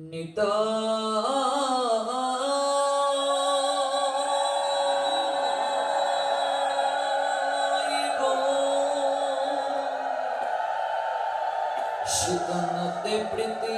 নিতাই গো শিকনতে প্রীতি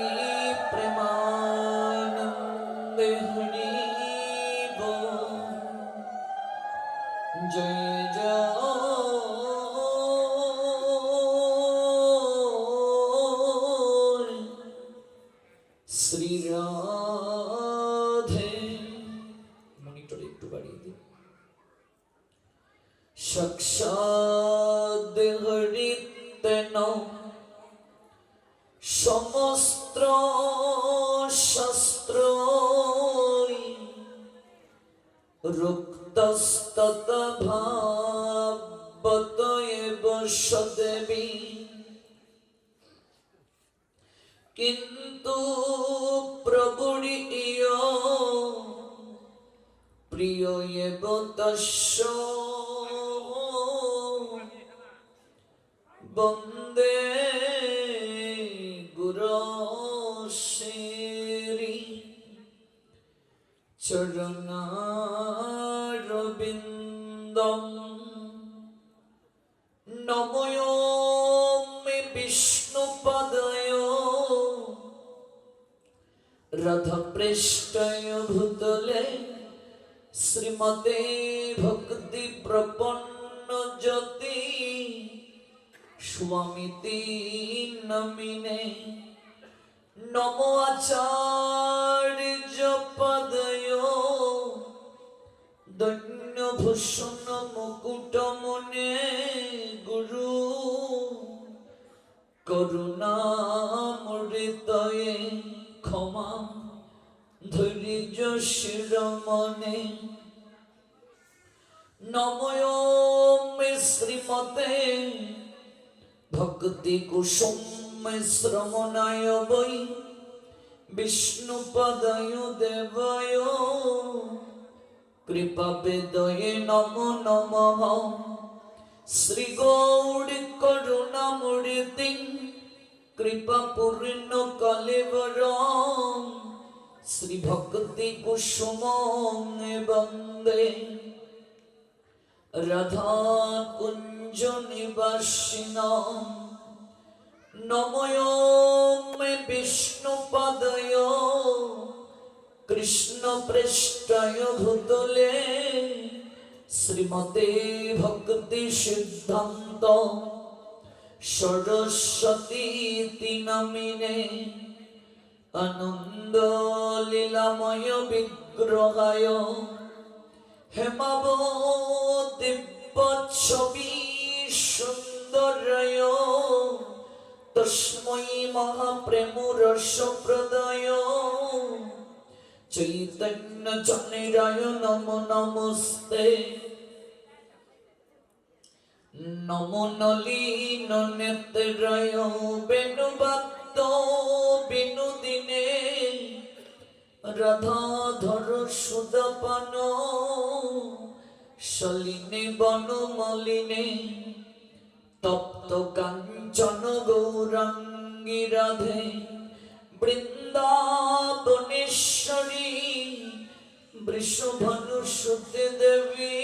রুক্তস্তত ভাবত এব সদেবী কিন্তু প্রবুড়িয় প্রিয় এব বন্দে রথপৃষ্ঠয় ভূতলে শ্রীমতে ভক্তি প্রপন্ন জ্যোতি স্বামীতি নমিনে নম আচার্য পদয় দৈন্য ভূষণ মুকুট মনে গুরু করুণামৃতয়ে ধৈর্য শিরমণে নময় শ্রীমতে ভক্তি কুসুম শ্রমণায় বৈ বিষ্ণুপদয় দেবায় কৃপা বেদয়ে নম নমঃ শ্রী গৌড় করুণামূর্তি কৃপা পূর্ণ কলেবর শ্রী ভক্তি কুসুম বন্দে। রাধা কুঞ্জ নিবাসিন। নময় মে বিষ্ণুপদয়। কৃষ্ণ পৃষ্ঠায় ভূতলে। শ্রীমতে ভক্তি সিদ্ধান্ত। সরস্বতী নামিনে আনন্দ লীলাময় বিগ্রহায় হেমাব দিব্য ছবি সুন্দরয় তস্মৈ মহাপ্রেম রস প্রদয় চৈতন্য চন্দ্রায় নম নমস্তে। নম নলীন নেত্রায় বেণুবাদ্য বিনোদিনে রাধাধর সুদপান সলিনে বনমলিনে তপ্ত কাঞ্চন গৌরাঙ্গী রাধে বৃন্দাবনেশ্বরী বৃষভানুসুতে দেবী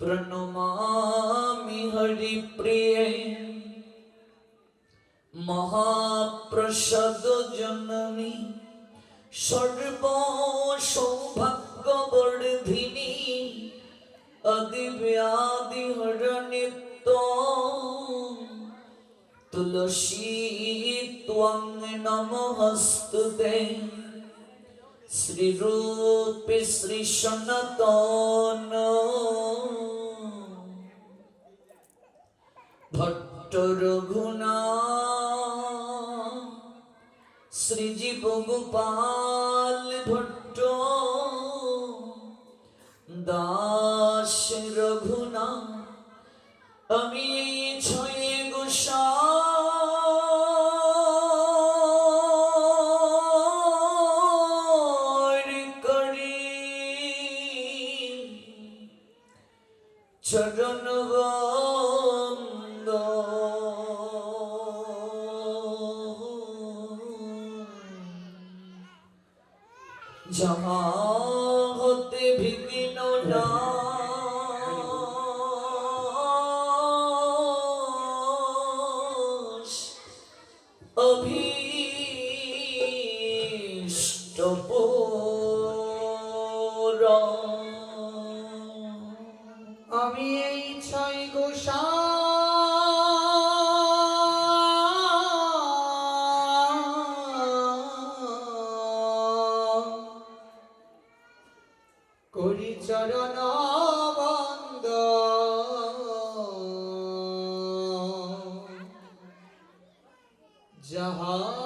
প্রণমামি হরিপ্রিয়ে মহাপ্রসাদ জননী, সর্ব সৌভাগ্য বর্ধিনী আদিব্যাধি হরণিত। তুলসী ত্বং নমস্তুতে শ্রীরূপে শ্রী সনাতন। ভট্ট রঘুনা শ্রীজীব গোপাল ভট্ট দাস じゃ。جہاں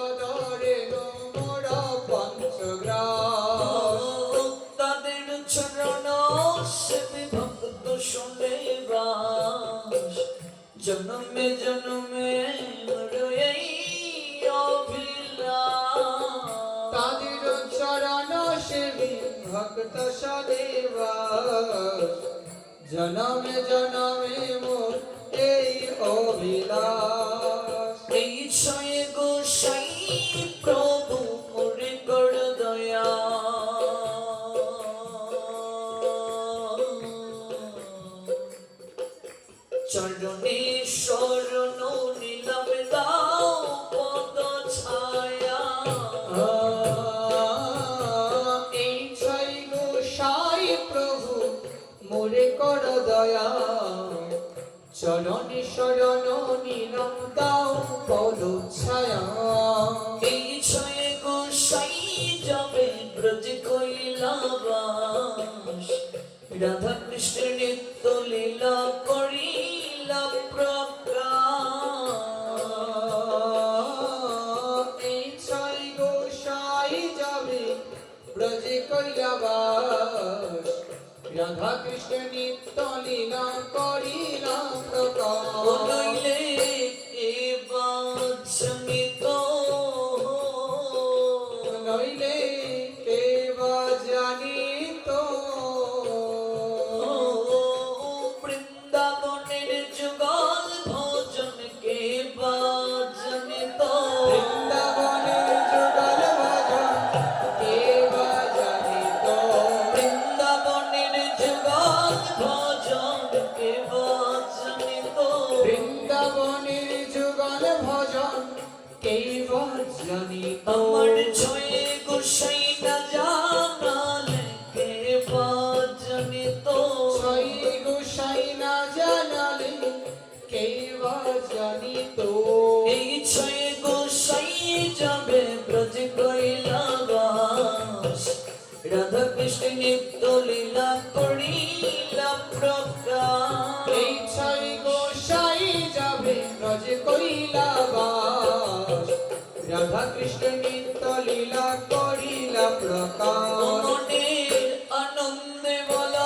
দেবা জনমে জনমে মোর এই অভিলাষ রাধা কৃষ্ণ নৃত্য লীলা করিলা এই ছয় গোসাই যাবে ব্রজে কৈলাবাস। রাধা কৃষ্ণ নৃত্য লীলা করিলা প্রকাশ। কৃষ্ণ নিত্য লীলা করিলা প্রকাশ। আনন্দে বলা।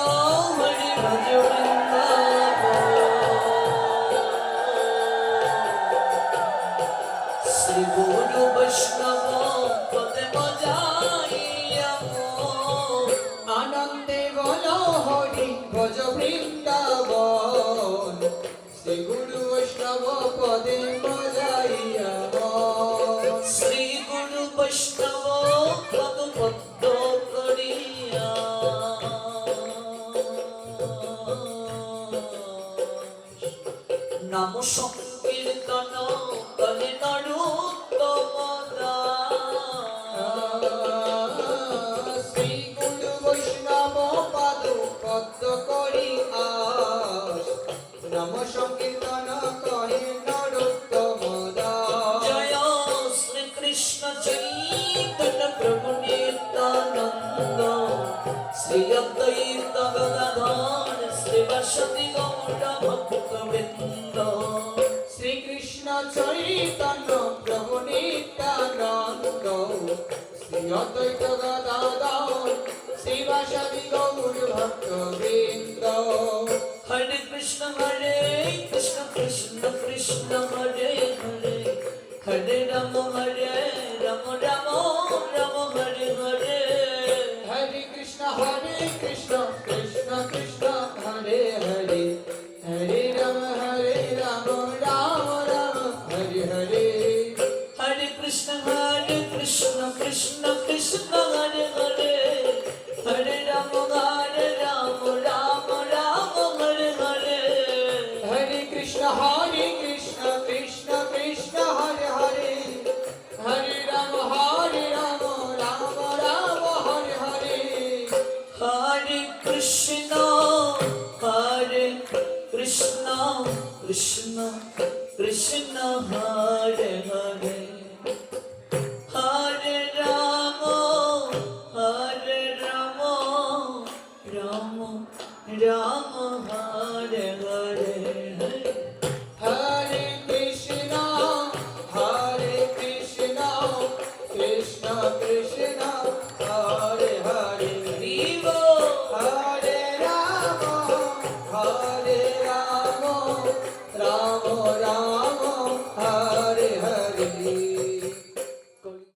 সংকীর্তন কহে নরোত্তম জয় শ্রীকৃষ্ণ চৈতন্য প্রভু নিত্যানন্দ শ্রী অদ্বৈত গদাধর শ্রী বাসতি গৌর ভক্তবৃন্দ শ্রীকৃষ্ণ চৈতন্য প্রভু নিত্যানন্দ শ্রী অদ্বৈত